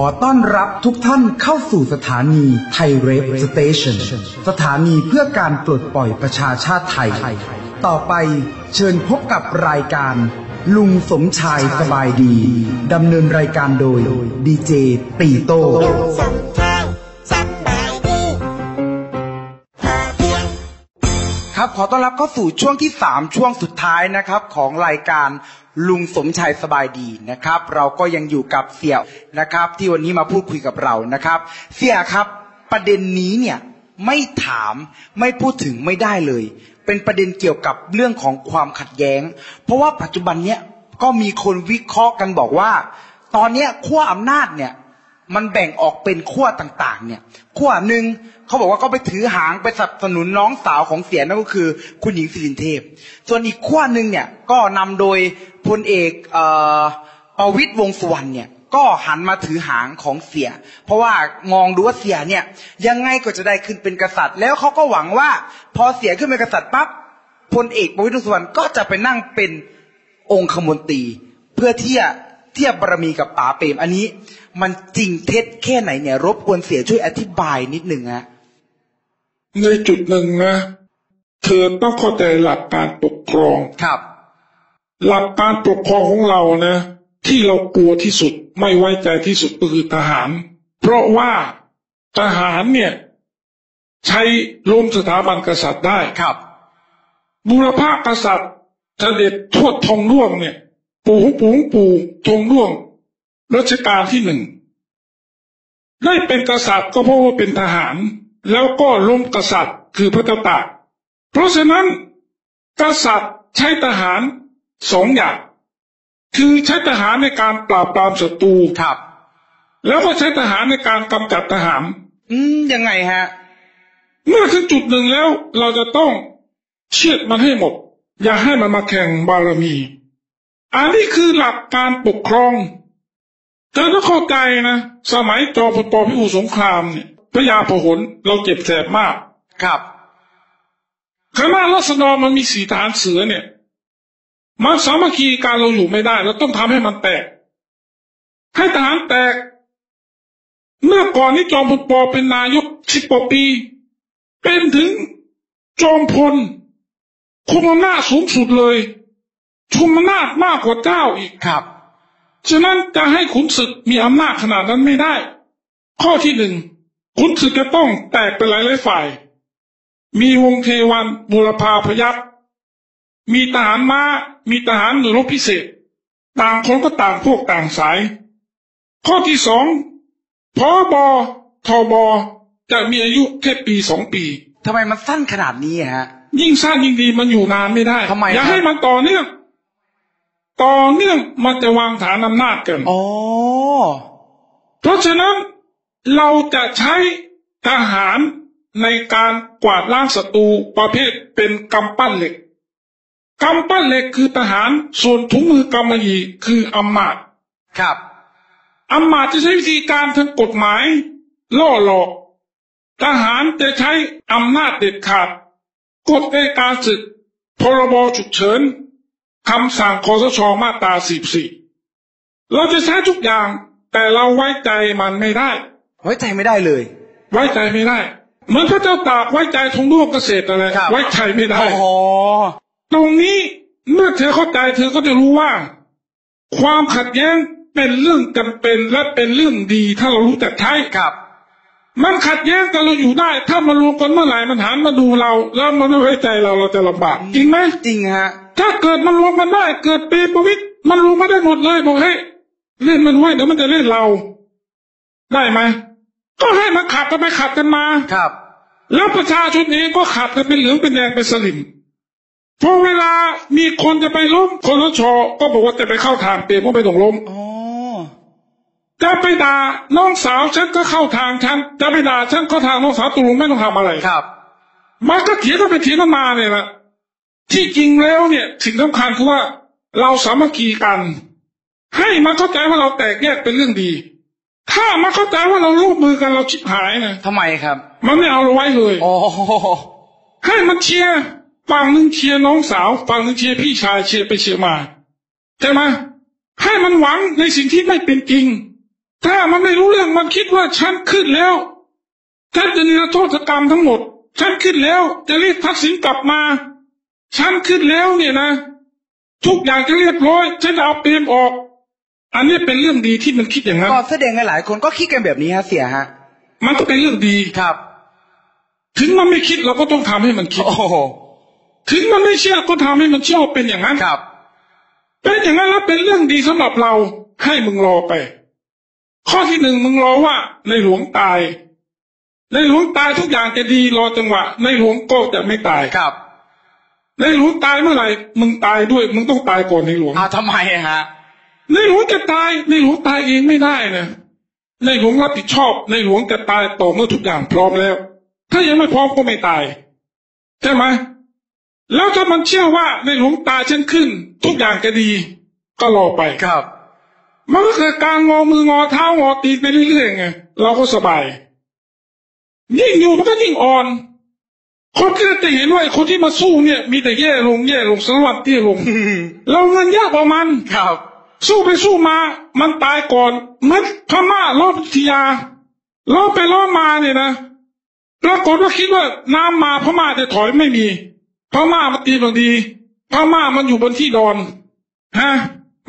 อต้อนรับทุกท่านเข้าสู่สถานีไทยเรฟสเตชันสถานีเพื่อการปลดปล่อยประชาชาติไทย ต่อไปเชิญพบกับรายการ ลุงสมชายสบายดี ดำเนินรายการโดยดีเจตีโต้สมชายสบายดีพอเพียงครับขอต้อนรับเข้าสู่ช่วงที่ 3 ช่วงสุดท้ายนะครับของรายการ ลุงสมชายสบายดีนะครับ เราก็ยังอยู่กับเสี่ยนะครับ ที่วันนี้มาพูดคุยกับเรานะครับ เสี่ยครับประเด็นนี้เนี่ยไม่ถามไม่พูดถึงไม่ได้เลย เป็นประเด็นเกี่ยวกับเรื่องของความขัดแย้ง เพราะว่าปัจจุบันเนี้ยก็มีคนวิเคราะห์กันบอกว่า ตอนเนี้ยขั้วอำนาจเนี่ย มันแบ่งออกเป็นขั้วต่างๆ เนี่ยขั้วหนึ่งเขาบอกว่าก็ไปถือหางไปสนับสนุนน้องสาวของเสียนั่นก็คือ คุณหญิงสิรินเทพ ส่วนอีกขั้วหนึ่งเนี่ยก็นำโดยพลเอกเอ่อประวิตยวงสุวรรณเนี่ยก็หันมาถือหางของเสีย เพราะว่ามองดูว่าเสียเนี่ยยังไงก็จะได้ขึ้นเป็นกษัตริย์ แล้วเขาก็หวังว่า พอเสียขึ้นเป็นกษัตริย์ปั๊บพลเอกประวิตยวงสุวรรณก็จะไปนั่งเป็นองคมนตรี เพื่อเทียบเทียบบารมีกับป๋าเปรมอันนี้ มันจริงเท็จแค่ไหนเนี่ยรบกวนเสียช่วยอธิบายนิดหนึ่งฮะในจุดหนึ่งนะ เธอต้องเข้าใจหลักการปกครองครับ หลักการปกครองของเรานะ ที่เรากลัวที่สุดไม่ไว้ใจที่สุดก็คือทหาร เพราะว่าทหารเนี่ย ใช้ล้มสถาบันกษัตริย์ได้ครับบุรพากษัตริย์เสด็จทวดทองร่วงเนี่ย ปู่ของปู่ของปู่ทองร่วง รัชกาลที่หนึ่งได้เป็นกษัตริย์ก็เพราะว่าเป็นทหาร แล้วก็ล้มกษัตริย์คือพระเจ้าตากเพราะฉะนั้นกษัตริย์ใช้ทหารสองอย่าง คือใช้ทหารในการปราบปรามศัตรูครับแล้วก็ใช้ทหารในการกำจัดทหาร อืมยังไงฮะ เมื่อถึงจุดหนึ่งแล้วเราจะต้องเชือดมันให้หมด อย่าให้มันมาแข่งบารมี อันนี้คือหลักการปกครอง เธอต้องเข้าใจนะ สมัยจอมพลปพิบูลสงครามเนี่ยพระยาพหลเราเจ็บแสบมาก ครับคณะรัษฎรมันมีสีฐานเสือเนี่ยมันสามัคคีการเราอยู่ไม่ได้เราต้องทำให้มันแตก ให้ทหารแตก เมื่อก่อนนี้จอมพลปเป็นนายกสิบกว่าปี เป็นถึงจอมพลคุมอำนาจสูงสุดเลย ชุมอำนาจมากกว่าเจ้าอีกครับ ฉะนั้นจะให้ขุนศึกมีอำนาจขนาดนั้นไม่ได้ ข้อที่หนึ่งขุนศึกจะต้องแตกเป็นหลายๆฝ่าย มีวงเทวันบุรพาพยัคฆ์มีทหารม้า มีทหารหน่วยรบพิเศษ ต่างคนก็ต่างพวกต่างสาย ข้อที่สองพอบอทอบอจะมีอายุแค่ปีสองปีทำไมมันสั้นขนาดนี้อะฮะ ยิ่งสั้นยิ่งดีมันอยู่นานไม่ได้ทำไมอย่าครับให้มันต่อเนื่อง ต่อเนื่องมันจะวางฐานอำนาจกันอ๋อเพราะฉะนั้นเราจะใช้ทหารในการกวาดล้างศัตรูประเภทเป็นกำปั้นเหล็กกำปั้นเหล็กคือทหารส่วนถุงมือกำมะหยี่คืออำมาตย์ครับอำมาตย์จะใช้วิธีการทางกฎหมาย ล่อหลอก ทหารจะใช้อำนาจเด็ดขาดกฎในการศึกพรบฉุกเฉิน คำสั่งคอสชมาตรา44เราจะใช้ทุกอย่าง แต่เราไว้ใจมันไม่ได้ ไว้ใจไม่ได้เลย ไว้ใจไม่ได้ เหมือนพระเจ้าตากไว้ใจทงร่วงเกษตรอะไรครับไว้ใจไม่ได้อ๋อตรงนี้เมื่อเธอเข้าใจเธอก็จะรู้ว่า ความขัดแย้งเป็นเรื่องจำเป็นและเป็นเรื่องดีถ้าเรารู้จักใช้ครับ มันขัดแย้งกันเราอยู่ได้ ถ้ามันรวมกันเมื่อไหร่มันหันมาดูเรา แล้วมันไม่ไว้ใจเราเราจะลำบากจริงไหมจริงฮะ ถ้าเกิดมันรวมกันได้ เกิดปีประวิตรมันรวมมาได้หมดเลยบอกให้ยเล่นมันไว้เดี๋ยวมันจะเล่นเรา ได้ไหมก็ให้มันขัดกันไปขัดกันมาครับ แล้วประชาชนเองก็ขัดกันเป็นเหลืองเป็นแดงเป็นสลิมพอเวลามีคนจะไปล้มคนชก็บอกว่าจะไปเข้าทางเปลี่ยนว่าไปต้องล้มอ๋อจะไปด่าน้องสาวฉันก็เข้าทางฉันจะไปด่าฉันก็ทางน้องสาวตกลงไม่ต้องทำอะไรครับ มันก็เถียงกันไปเถียงกันมาเนี่ยแหละ ที่จริงแล้วเนี่ยสิ่งสำคัญคือว่าเราสามัคคีกัน ให้มันเข้าใจว่าเราแตกแยกเป็นเรื่องดี ถ้ามันเข้าใจว่าเราร่วมมือกันเราชิบหายนะทำไมครับ มันไม่เอาเราไว้เลยอ๋อให้มันเชียร์ฝั่งหนึ่งเชียร์น้องสาวฝั่งหนึ่งเชียร์พี่ชายเชียร์ไปเชียร์มาใช่ไหมให้มันหวังในสิ่งที่ไม่เป็นจริง ถ้ามันไม่รู้เรื่องมันคิดว่าฉันขึ้นแล้วฉันจะนิรโทษกรรมทั้งหมดฉันขึ้นแล้ว จะเรียกทักษิณกลับมา ฉันขึ้นแล้วเนี่ยนะ ทุกอย่างจะเรียบร้อยฉันจะเอาเปรมออก อันนี้เป็นเรื่องดีที่มันคิดอย่างนั้นก็แสดงให้หลายคนก็คิดกันแบบนี้ฮะเสียฮะ มันก็เป็นเรื่องดีครับ ถึงมันไม่คิดเราก็ต้องทำให้มันคิดโอ้โหถึงมันไม่เชื่อก็ทำให้มันเชื่อว่าเป็นอย่างนั้นครับ เป็นอย่างนั้นแล้วเป็นเรื่องดีสำหรับเราให้มึงรอไป ข้อที่หนึ่งมึงรอว่า ในหลวงตาย ในหลวงตายทุกอย่างจะดีรอจังหวะ ในหลวงก็จะไม่ตายครับ ในหลวงตายเมื่อไหร่มึงตายด้วย มึงต้องตายก่อนในหลวงอ้าวทำไมอะฮะในหลวงจะตายในหลวงตายเองไม่ได้นะในหลวงรับผิดชอบในหลวงจะตายต่อเมื่อทุกอย่างพร้อมแล้ว ถ้ายังไม่พร้อมก็ไม่ตายใช่ไหมแล้วถ้ามันเชื่อว่าในหลวงตายฉันขึ้น ทุกอย่างจะดี ก็รอไปครับ มันก็เกิดการงอมืองอเท้างอตีนไปเรื่อยๆไงเราก็สบาย ยิ่งอยู่มันก็ยิ่งอ่อน คนก็จะเห็นว่าไอ้คนที่มาสู้เนี่ย มีแต่แย่ลงแย่ลงสวัสดิ์เตี้ยลงเราเงินยากกว่ามันครับ สู้ไปสู้มา มันตายก่อนเหมันพม่ารอบพิทยาล้อไปล้อมาเนี่ยนะปรากฏว่าคิดว่าน้ำมาพม่าจะถอยไม่มีพม่ามันตีบางดีพม่ามันอยู่บนที่ดอนฮะ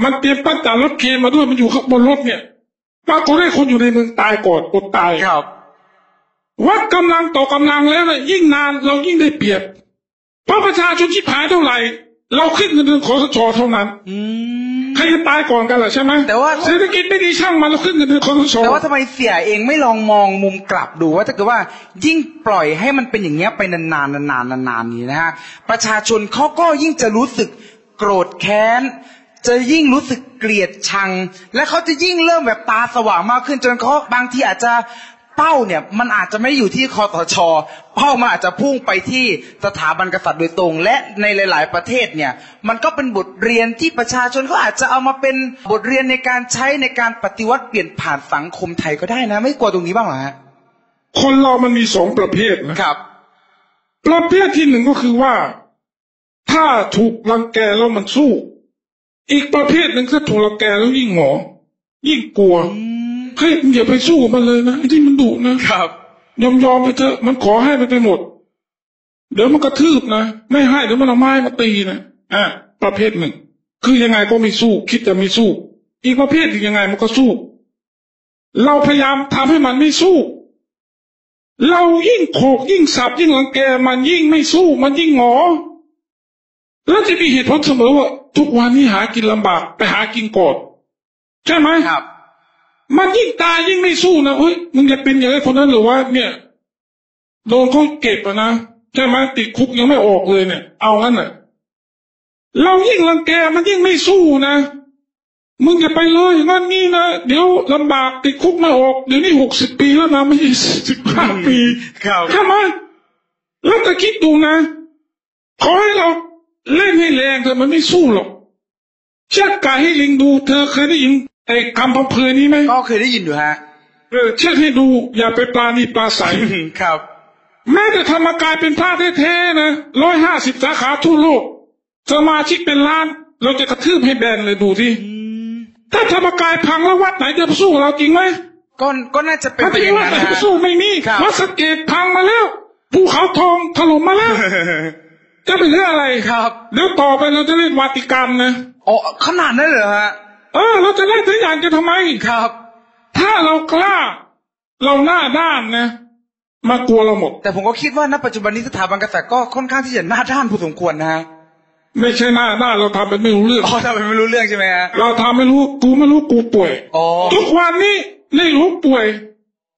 มันเตรียมปั้นจันรถเคนมาด้วยมันอยู่ข้างบนรถเนี่ยปรากฏให้คนอยู่ในเมืองตายก่อนอดตายครับ วัดกำลังต่อกำลังแล้วนะยิ่งนานเรายิ่งได้เปรียบ เพราะประชาชนที่ผายเท่าไหร่ เราขึ้นเงินเดือนขอสชเท่านั้น อืมใครจะตายก่อนกันล่ะใช่ไหมแต่ว่าเศรษฐกิจไม่ดีช่างมันเราขึ้นเงินเดือนคอสชแต่ว่าทำไมเสียเองไม่ลองมองมุมกลับดูว่าถ้าเกิดว่า ยิ่งปล่อยให้มันเป็นอย่างเงี้ยไปนานๆนานๆนานๆนี่นะฮะประชาชนเขาก็ยิ่งจะรู้สึกโกรธแค้นจะยิ่งรู้สึกเกลียดชัง และเขาจะยิ่งเริ่มแบบตาสว่างมากขึ้น จนเขาบางทีอาจจะ เป้าเนี่ยมันอาจจะไม่ได้อยู่ที่คอสช เป้ามันอาจจะพุ่งไปที่สถาบันกษัตริย์โดยตรง และในหลาย ๆ ประเทศเนี่ยมันก็เป็นบทเรียนที่ประชาชนเขาอาจจะเอามาเป็นบทเรียนในการใช้ในการปฏิวัติเปลี่ยนผ่านสังคมไทยก็ได้นะ ไม่กลัวตรงนี้บ้างเหรอฮะคนเรามันมีสองประเภทนะครับ ประเภทที่หนึ่งก็คือว่า ถ้าถูกรังแกแล้วมันสู้ อีกประเภทหนึ่งถ้าถูกรังแกแล้วยิ่งหงอยิ่งกลัว เฮ้ยมึงอย่าไปสู้กับมันเลยนะไอ้ที่มันดุนะครับ ยอมยอมไปเถอะมันขอให้มันไปหมด เดี๋ยวมันกระทืบนะไม่ให้เดี๋ยวมันเอาไม้มาตีนะอะประเภทหนึ่ง คือยังไงก็ไม่สู้ คิดจะไม่สู้ อีกประเภทหนึ่งยังไงมันก็สู้ เราพยายามทำให้มันไม่สู้ เรายิ่งโขกยิ่งสับยิ่งรังแกมันยิ่งไม่สู้ มันยิ่งหงอแล้วจะมีเหตุผลเสมอว่า ทุกวันนี้หากินลำบากไปหากินก่อนใช่ไหมครับ มันยิ่งตายยิ่งไม่สู้นะเฮ้ยมึงจะเป็นอย่างไอ้คนนั้นหรือว่า เนี่ยโดนเขาเก็บอะนะใช่ไหมติดคุกยังไม่ออกเลยเนี่ย เอางั้นน่ะ เรายิ่งรังแกมันยิ่งไม่สู้นะมึงอย่าไปเลยนั่นนี่นะเดี๋ยวลำบากติดคุกไม่ออกเดี๋ยวนี้หกสิบปีแล้วนะไม่ใช่สิบห้าปีครับใช่ไหมแล้วก็คิดดูนะขอให้เราเล่นให้แรงเธอะมันไม่สู้หรอกเชือดไก่ให้ลิงดูเธอเคยได้ยิน ไอ้คำพังเพยนี้ไหมก็เคยได้ยินอยู่ฮะ เออเชือดให้ดูอย่าไปปลาณีปลาใสครับ แม้แต่ธรรมกายเป็นพระแท้ๆนะร้อยห้าสิบสาขาทั่วโลกสมาชิกเป็นล้าน เราจะกระทืบให้แบนเลยดูที่ถ้าธรรมกายพังแล้ววัดไหนจะสู้เราจริงไหมก็ก็น่าจะเป็นถ้าไปจอริงย่างว่านั้นไหนนะจะฮะสู้ไม่มีครับวัดสะเกตพังมาแล้วภูเขาทองถล่มมาแล้วจะเป็นเรื่องอะไรครับเดี๋ยวต่อไปเราจะเล่นวาติกันนะอ๋อขนาดนั้นเหรอฮะ เออ เราจะเล่นทุกอย่างจะทำไมครับ ถ้าเรากล้า เราหน้าด้านนะมากลัวเราหมด แต่ผมก็คิดว่าณปัจจุบันนี้สถาบันกษัตริย์ก็ค่อนข้างที่จะหน้าด้านพอสมควรนะฮะไม่ใช่หน้าด้านเราทำเป็นไม่รู้เรื่องอ๋อทำไมไม่รู้เรื่องใช่ไหมฮะเราทำไม่รู้กูไม่รู้กูป่วยอ๋อทุกวันนี้ในหลวงป่วย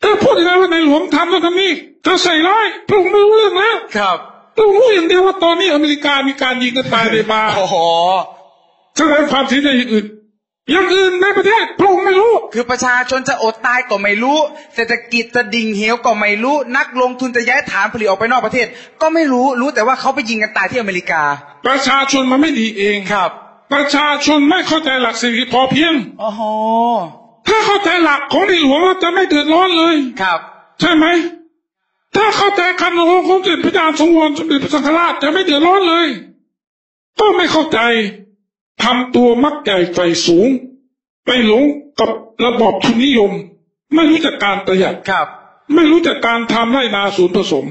เธอพูดยังไงว่าในหลวงทำแล้วทำนี่เธอใส่ร้ายพระองค์ไม่รู้เรื่องแล้วครับพระองค์รู้อย่างเดียวว่าตอนนี้อเมริกามีการยิงกันตายในบาร์โอ้โหแสดงความเสียใจอย่างอื่น อย่างอื่นในประเทศพระองค์ไม่รู้ คือประชาชนจะอดตายก็ไม่รู้ เศรษฐกิจจะดิ่งเหวก็ไม่รู้ นักลงทุนจะย้ายฐานผลิตออกไปนอกประเทศ ก็ไม่รู้รู้แต่ว่าเขาไปยิงกันตายที่อเมริกา ประชาชนมันไม่ดีเองครับ ประชาชนไม่เข้าใจหลักเศรษฐกิจพอเพียงโอ้โหถ้าเข้าใจหลักของในหลวงเราจะไม่เดือดร้อนเลยครับ ใช่ไหมถ้าเข้าใจคำของของสมเด็จพระเจ้าสมวรสมเด็จพระสังฆราชจะไม่เดือดร้อนเลย ก็ไม่เข้าใจ ทำตัวมักใหญ่ไฟสูง ไปหลงกับระบอบทุนนิยม ไม่รู้จักการประหยัดครับ ไม่รู้จักการทำไร่นาศูนย์ผสม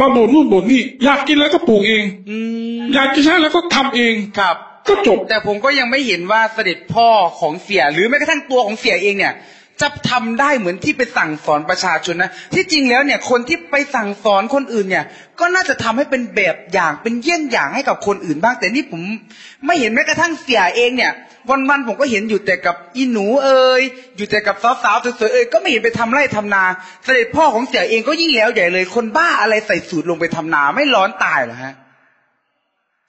มาบ่นนู่นบ่นนี่ อยากกินแล้วก็ปลูกเองอืมอยากจะใช้แล้วก็ทำเองครับ ก็จบแต่ผมก็ยังไม่เห็นว่าเสด็จพ่อของเสียหรือแม้กระทั่งตัวของเสียเองเนี่ย จะทำได้เหมือนที่ไปสั่งสอนประชาชนนะ ที่จริงแล้วเนี่ยคนที่ไปสั่งสอนคนอื่นเนี่ย ก็น่าจะทำให้เป็นแบบอย่างเป็นเยี่ยงอย่างให้กับคนอื่นบ้าง แต่นี่ผมไม่เห็นแม้กระทั่งเสียเองเนี่ย วันๆผมก็เห็นอยู่แต่กับอีหนูเอ่ยอยู่แต่กับสาวๆสวยๆเอ่ยก็ไม่เห็นไปทำไร่ทำนา เสด็จพ่อของเสียเองก็ยิ่งแล้วใหญ่เลย คนบ้าอะไรใส่สูตรลงไปทำนาไม่ร้อนตายเหรอฮะ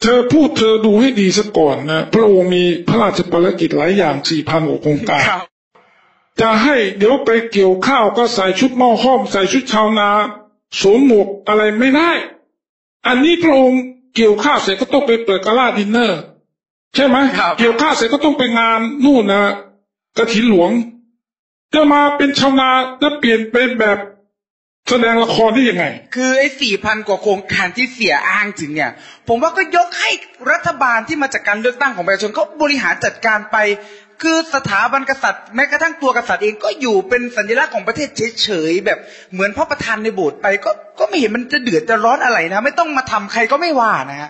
เธอพูดเธอดูให้ดีซะก่อนนะพระองค์มีพระราชภารกิจหลายอย่างสี่พันกว่าโครงการครับ จะให้เดี๋ยวไปเกี่ยวข้าวก็ใส่ชุดหม้อห้อมใส่ชุดชาวนาสวมหมวกอะไรไม่ได้ อันนี้พระองค์เกี่ยวข้าวเสร็จก็ต้องไปเปิดกาลาดินเนอร์ ใช่ไหมครับเกี่ยวข้าวเสร็จก็ต้องไปงานนู่นนะกระถินหลวง จะมาเป็นชาวนาจะเปลี่ยนเป็นแบบแสดงละครได้ยังไง คือไอ้สี่พันกว่าโครงการที่เสียอ้างถึงเนี่ย ผมว่าก็ยกให้รัฐบาลที่มาจากการเลือกตั้งของประชาชนเขาบริหารจัดการไป คือสถาบันกษัตริย์แม้กระทั่งตัวกษัตริย์เองก็อยู่เป็นสัญลักษณ์ของประเทศเฉยๆแบบเหมือนพระประธานในโบสถ์ไปก็ก็ไม่เห็นมันจะเดือดจะร้อนอะไรนะ ไม่ต้องมาทำใครก็ไม่ว่านะฮะ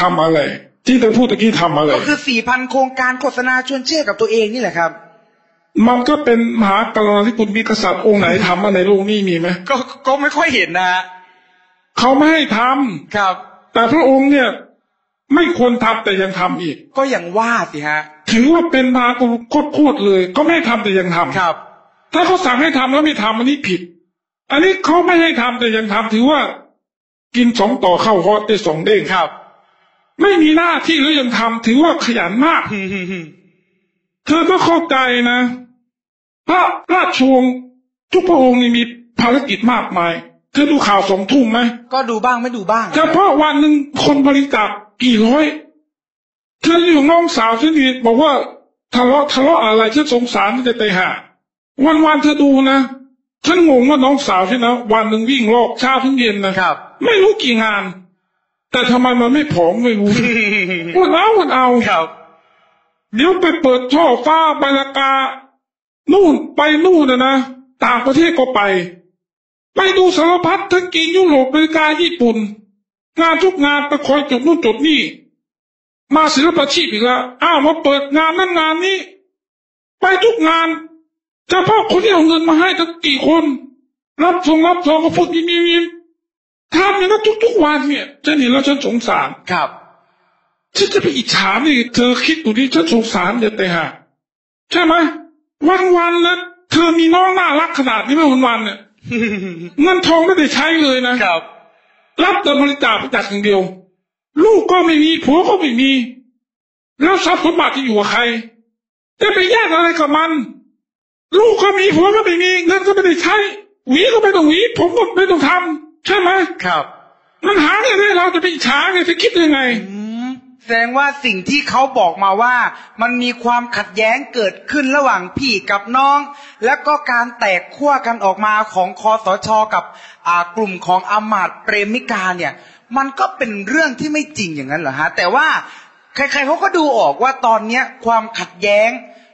ทำอะไร ที่เธอพูดตะกี้ทำอะไร ก็คือสี่พันโครงการโฆษณาชวนเชื่อกับตัวเองนี่แหละครับ มันก็เป็นมหากรุณาธิคุณมีกษัตริย์องค์ไหนทำมาในโลกนี้มีไหมก็ก็ไม่ค่อยเห็นนะฮะเขาไม่ให้ทำครับ แต่พระองค์เนี่ย ไม่ควรทำแต่ยังทำอีก ก็อย่างว่าสิฮะ ถือว่าเป็นมหากรุณาโคตรๆเลย ก็ไม่ให้ทำแต่ยังทำครับ ถ้าเขาสั่งให้ทำแล้วไม่ทำอันนี้ผิด อันนี้เขาไม่ให้ทำแต่ยังทำถือว่า กินสองต่อเข้าฮอตได้สองเด้งครับ ไม่มีหน้าที่แล้วยังทำถือว่าขยันมากเธอก็เข้าใจนะ พระราชวงศ์ทุกพระองค์นี่มีภารกิจมากมาย เธอดูข่าวสองทุ่มไหมก็ดูบ้างไม่ดูบ้างเฉพาะวันหนึ่งคนบริจาค กี่ร้อยเธออยู่น้องสาวฉันนี่บอกว่าทะเลาะทะเลาะอะไรฉันสงสารที่จะไปหาวันวันๆเธอดูนะฉันงงว่าน้องสาวฉันนะวันหนึ่งวิ่งรอบเช้าถึงเย็นนะครับ ไม่รู้กี่งาน แต่ทำไมมันไม่ผอมไม่รู้วันเอาวันเอาครับเดี๋ยวไปเปิดช่อฟ้าบรรยากานู่นไปนู่นนะนะต่างประเทศก็ไป ไปดูสารพัดทั้งกีนยุโรปอเมริกาญี่ปุ่น งานทุกงานไปคอยจดนู่นจดนี่มาศิลปาชีพอีกแล้วอ้าวมาเปิดงานนั้นงานนี้ ไปทุกงานเฉพาะคนที่เอาเงินมาให้ทั้งกี่คน รับส่งรับซองก็พูดยิ้มยิ้มยิ้มทำอย่างนั้นทุกๆวันเนี่ยฉันเห็นแล้วฉันสงสารครับฉันจะไปอิจฉานี่เธอคิดดูดิฉันสงสารเด็ดแต่หาใช่ไหมวันวันๆแล้วเธอมีน้องน่ารักขนาดนี้ไหมวันวันๆเนี่ยเงินทองไม่ได้ใช้เลยนะครับ รับแต่บริจาคไปจากอย่างเดียว ลูกก็ไม่มีผัวก็ไม่มี แล้วทรัพย์สมบัติที่อยู่กับใครจะไปแยกอะไรกับมัน ลูกก็มีผัวก็ไม่มีเงินก็ไม่ได้ใช้หวีก็ไม่ต้องหวีผมก็ไม่ต้องทำใช่ไหมครับ มันหาไงได้เราจะไปอิจฉาไงจะคิดยังไงอืม แสดงว่าสิ่งที่เขาบอกมาว่า มันมีความขัดแย้งเกิดขึ้นระหว่างพี่กับน้อง แล้วก็การแตกขั้วกันออกมาของคอสชกับกลุ่มของอำมาตย์เปรมิกาเนี่ย มันก็เป็นเรื่องที่ไม่จริงอย่างนั้นเหรอฮะแต่ว่าใครๆเขาก็ดูออกว่าตอนเนี้ยความขัดแย้ง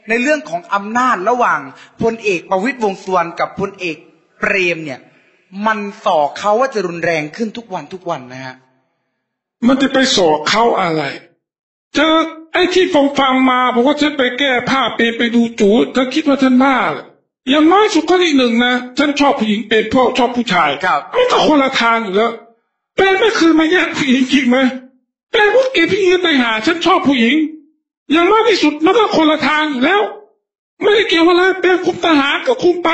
ในเรื่องของอำนาจระหว่างพลเอกประวิตรวงสุวรรณกับพลเอกเปรมเนี่ย มันส่อเขาว่าจะรุนแรงขึ้นทุกวันทุกวันนะฮะ มันจะไปสอกเขาอะไรเจอไอ้ที่ฟังฟังมาบอกว่าฉันไปแก้ผ้าเปย์ไปดูจูเธอคิดว่าฉันบ้าเหรอย่างน้อยสุดก็ที่หนึ่งนะฉันชอบผู้หญิงเป็นเพราะชอบผู้ชายครับไม่ก็คนละทางอยู่แล้วเป็นไม่เคยมาแย่งผู้หญิงจริงไหมเป็นพวกเกย์ผู้หญิงไปหาฉันชอบผู้หญิง อย่างน้อยที่สุดมันก็คนละทางอยู่แล้ว ไม่ได้เกี่ยวอะไรเป็นคุมทหารกับคุมไป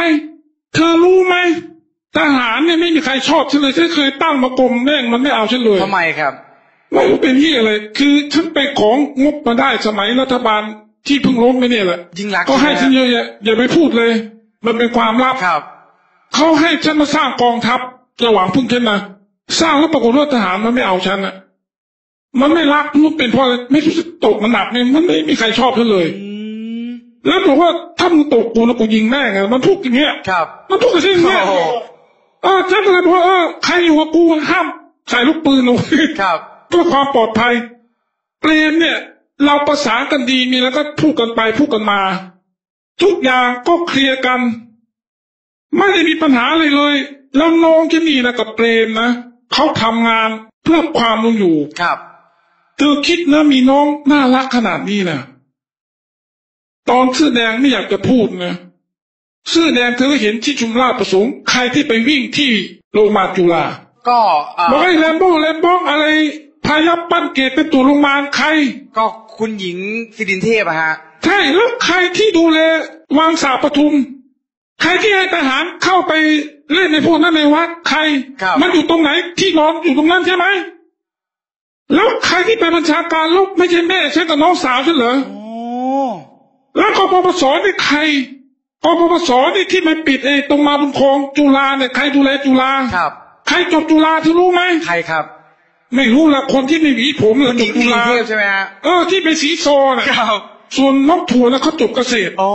เธอรู้ไหมทหารเนี่ยไม่มีใครชอบฉันเลยฉันเคยตั้งมากรมแม่งมันไม่เอาฉันเลยทำไมครับ ไม่รู้เป็นที่อะไร คือฉันไปของงบมาได้สมัยรัฐบาลที่เพิ่งล้มไปเนี่ยแหละยิ่งรักษณ์ก็ให้ใช่ฉันไหมเยอะแยะอย่าไปพูดเลย มันเป็นความลับครับเขาให้ฉันมาสร้างกองทัพระหว่างพึ่งฉันนะสร้างแล้วปรากฏว่าทหารมันไม่เอาฉันอะ มันไม่รักมันเป็นเพราะอะไรไม่รู้สึกตกมันหนักเนี่ยมันไม่มีใครชอบฉันเลยอืมแล้วบอกว่าถ้ามึงตกกูนะกูยิงแม่งอะมันพูดอย่างเงี้ยครับ มันพูดกับฉันอย่างเงี้ยโอ้โหเออฉันก็เลยบอกว่าเออใครอยู่กับกูห้ามใส่ลูกปืนเอาไว้ครับ เพื่อความปลอดภัยเปรมเนี่ย เราประสานกันดีมีแล้วก็พูดกันไปพูดกันมา ทุกอย่างก็เคลียร์กัน ไม่ได้มีปัญหาอะไรเลย แล้วน้องที่นี่นะกับเปรมนะเขาทำงานเพื่อความลงอยู่ครับเธอคิดนะมีน้องน่ารักขนาดนี้นะตอนเสื้อแดงไม่อยากจะพูดนะเสื้อแดงเธอก็เห็นที่จุฬาประสงค์ใครที่ไปวิ่งที่โรงพยาบาลจุฬาก็เอ่อบอกไอ้แลมโบ้แลมโบ้อะไร พายับปั้นเกตเป็นตัวโรงพยาบาลใคร ก็คุณหญิงสิรินเทพอะฮะ ใช่แล้วใครที่ดูแลวางสาปทุม ใครที่ให้ทหารเข้าไปเล่นในพวกนั้นในวัดใครครับมันอยู่ตรงไหนที่นอนอยู่ตรงนั้นใช่ไหมแล้วใครที่เป็นบัญชาการลูกไม่ใช่แม่ใช่แต่น้องสาวฉันเหรอโอ้แล้วกปปสนี่ใครกปปสนี่ที่มันปิดเอตรงมาบุญคลองจุฬาเนี่ยใครดูแลจุฬาครับ ใครจบจุฬาเธอรู้ไหมใครครับ ไม่รู้ละคนที่ไม่หวีผมเลคุยณหจญิบงสิจุรินฬาเทพใช่ไหมฮะเออที่เป็นสีโซน่ะครับส่วนน้องถั่วนะเขาจบเกษตรโอ้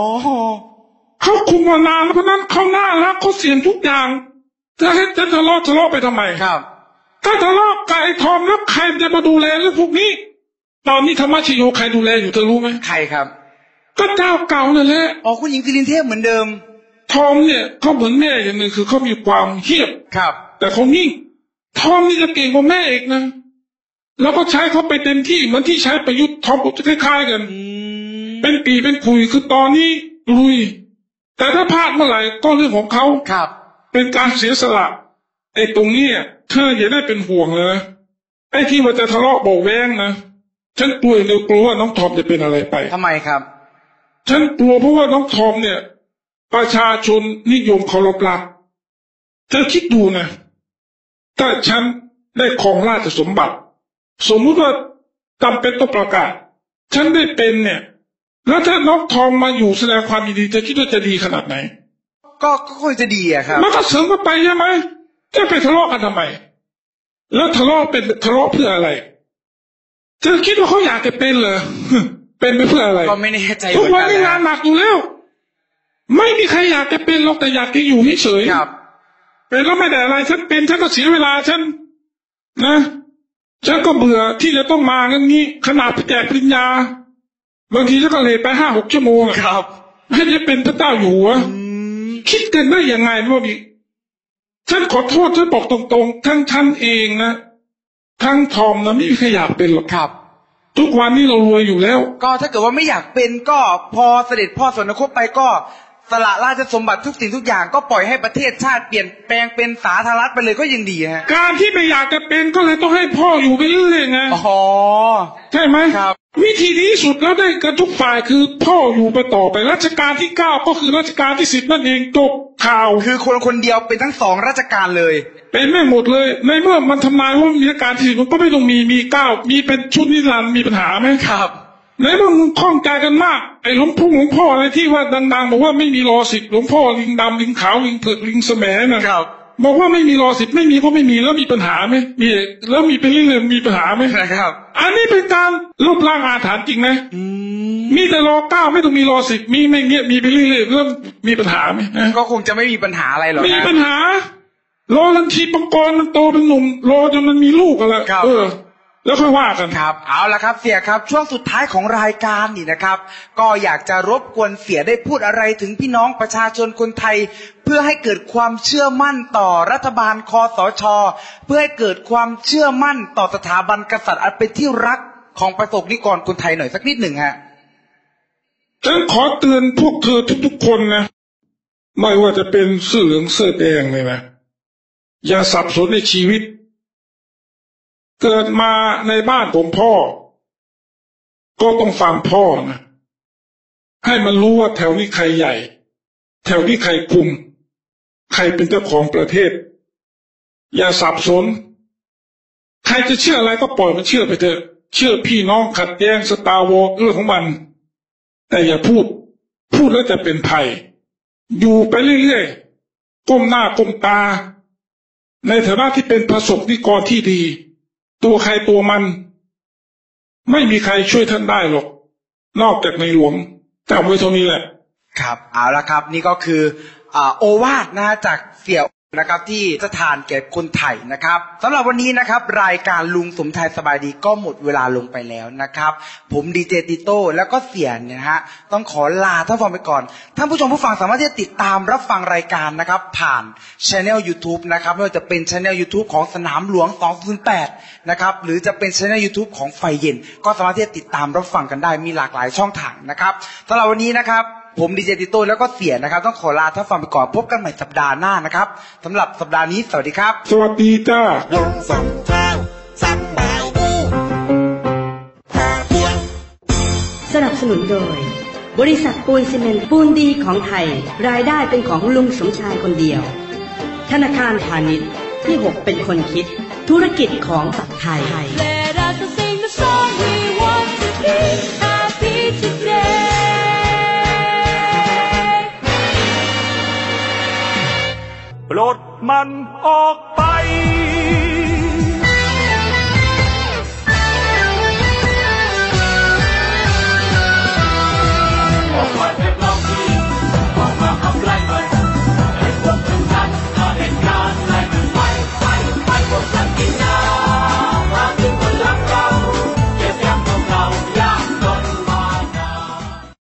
เขาคุมมานานเพราะนั้นเขาน่ารักเขาเสียงทุกอย่างจะให้จะทะเลาะทะเลาะไปทำไมครับ ถ้าทะเลาะกับไอ้ทอมแล้วใครจะมาดูแลเรื่องพวกนี้ ตอนนี้ธรรมชโยใครดูแลอยู่เธอรู้ไหมใครครับ ก็เจ้าเก่านั่นแหละอ๋อคุณหญิงสิรินเทพเหมือนเดิม ทอมเนี่ยเขาเหมือนแม่อย่างหนึ่งคือเขามีความเฮียบครับ แต่เขานิ่ง ทอมนี่จะเก่งกว่าแม่อีกนะ แล้วก็ใช้เขาไปเต็มที่เหมือนที่ใช้ประยุทธ์ทอมจะคล้ายๆกันอืมเป็นปีเป็นคุยคือตอนนี้ลุย แต่ถ้าพลาดเมื่อไหร่ก็เรื่องของเขาครับ เป็นการเสียสละไอ้ตรงเนี้ยเธออย่าได้เป็นห่วงเลยนะไอ้ที่ว่าจะทะเลาะเบาะแวงนะฉันกลัวอย่างเดียวกลัวว่าน้องทอมจะเป็นอะไรไปทำไมครับ ฉันกลัวเพราะว่าน้องทอมเนี่ย ประชาชนนิยมเคารพรักเธอคิดดูนะ ถ้าฉันได้ครองราชสมบัติ สมมุติว่าจำเป็นต้องประกาศ ฉันได้เป็นเนี่ย แล้วถ้าน้องทอมมาอยู่แสดงความยินดีเธอคิดว่าจะดีขนาดไหน ก็ก็คงจะดีอะครับมันก็เสริมกันไปใช่ไหมจะไปทะเลาะกันทำไม แล้วทะเลาะเป็นทะเลาะเพื่ออะไรเธอคิดว่าเขาอยากจะเป็นเหรอเป็นไปเพื่ออะไรก็ไม่แน่ใจทุกเหมืวัอนนกันนี้นะงานหนักอยู่แล้ว ไม่มีใครอยากจะเป็นหรอกแต่อยากจะอยู่เฉยๆครับ เป็นแล้วไม่ได้อะไร ฉันเป็นฉันก็เสียเวลาฉันนะฉันก็เบื่อที่จะต้องมางั้นนี้ ขนาดแจกปริญญา บางทีฉันก็เลทไปห้าหกชั่วโมงอะครับให้จะเป็นพระเจ้าอยู่หัวอืมคิดกันได้ยังไงพ่อบิ๊กฉันขอโทษฉันบอกตรงๆ ทั้งฉันเองนะทั้งทอมนะไม่มีใครอยากเป็นหรอกครับ ทุกวันนี้เรารวยอยู่แล้ว ก็ถ้าเกิดว่าไม่อยากเป็นก็พอเสด็จพ่อสวนคตไปก็ สละราชสมบัติทุกสิ่งทุกอย่างก็ปล่อยให้ประเทศชาติเปลี่ยนแปลงเป็นสาธารณรัฐไปเลยก็ยังดีฮะการที่ไม่อยากจะเป็นก็เลยต้องให้พ่ออยู่ไปเรื่อยๆไงอ๋อใช่ไหมครับ วิธีดีที่สุดแล้วได้กันทุกฝ่ายคือพ่ออยู่ไปต่อไปรัชกาลที่เก้าก็คือรัชกาลที่สิบนั่นเองจบข่าวคือคนคนเดียวเป็นทั้งสองราชการเลย เป็นไม่หมดเลย ในเมื่อมันทำนายว่ามีรัชกาลที่สิบมันก็ไม่ต้องมีมีเก้ามีเป็นชุดนิรันดร์มีปัญหาไหมครับ ในเมื่อมึงคล่องใจกันมากไอ้หลวงพ่อหลวงพ่ออะไรที่ว่าดังๆบอกว่าไม่มีรอสิบหลวงพ่อลิงดำลิงขาวลิงเผือกลิงแสมนะครับบอกว่าไม่มีรอสิบไม่มีก็ไม่มีแล้วมีปัญหาไหมมีแล้วมีเป็นเรื่องๆมีปัญหาไหมนะครับ อันนี้เป็นการรูปร่างอาถรรพ์จริงนะอืมมีแต่รอเก้าไม่ต้องมีรอสิบมีไม่เงี้ยมีไปเรื่อยๆเริ่มมีปัญหาไหมนะก็คงจะไม่มีปัญหาอะไรหรอกมีนะปัญหารอลังทีปังกรมันโตเป็นหนุ่มรอจนมันมีลูกกันแล้วครับเออ แล้วค่อยว่ากันครับ เอาละครับเสียครับ ช่วงสุดท้ายของรายการนี่นะครับ ก็อยากจะรบกวนเสียได้พูดอะไรถึงพี่น้องประชาชนคนไทย เพื่อให้เกิดความเชื่อมั่นต่อรัฐบาลคอสช เพื่อให้เกิดความเชื่อมั่นต่อสถาบันกษัตริย์อันเป็นที่รักของประสบนิกรคนไทยหน่อยสักนิดหนึ่งฮะฉันขอเตือนพวกเธอทุกๆคนนะ ไม่ว่าจะเป็นเสื้อเหลืองเสื้อแดงเลยนะอย่าสับสนในชีวิต เกิดมาในบ้านของพ่อ ก็ต้องฟังพ่อนะให้มันรู้ว่าแถวนี้ใครใหญ่ แถวนี้ใครคุม ใครเป็นเจ้าของประเทศ อย่าสับสน ใครจะเชื่ออะไรก็ปล่อยมันเชื่อไปเถอะเชื่อพี่น้องขัดแย้งสตาร์วอเรื่องของมัน แต่อย่าพูด พูดแล้วจะเป็นภัย อยู่ไปเรื่อยๆก้มหน้าก้มตา ในฐานะที่เป็นประสบนิกรที่ดี ตัวใครตัวมัน ไม่มีใครช่วยท่านได้หรอก นอกจากในหลวงจำไว้เท่านี้แหละ ครับ เอาละครับ นี่ก็คืออโอวาทนะฮะจากเสี่ยว นะครับที่จะทานแก่คนไทยนะครับสำหรับวันนี้นะครับ รายการลุงสมชายสบายดีก็หมดเวลาลงไปแล้วนะครับ ผมดีเจติโต้แล้วก็เสียนเนี่ยนะฮะต้องขอลาท่านผู้ฟังไปก่อน ท่านผู้ชมผู้ฟังสามารถที่จะติดตามรับฟังรายการนะครับ ผ่านช anel YouTube นะครับไม่ว่าจะเป็นช anel YouTube ของสนามหลวง 208 นะครับหรือจะเป็นช anel YouTube ของไฟเย็น ก็สามารถที่จะติดตามรับฟังกันได้มีหลากหลายช่องทางนะครับสำหรับวันนี้นะครับ ผมดีเจติโต้แล้วก็เสียนะครับ ต้องขอลาท่านฟังไปก่อนพบกันใหม่สัปดาห์หน้านะครับสำหรับสัปดาห์นี้ สวัสดีครับ สวัสดีจ้าลุงสมชายสบายดีพอเพียงสนับสนุนโดย บริษัทปูนซีเมนต์ปูนดีของไทย รายได้เป็นของลุงสมชายคนเดียว ธนาคารพาณิชย์ที่6เป็นคนคิด ธุรกิจของสัตว์ไทย ปลดมันออกไป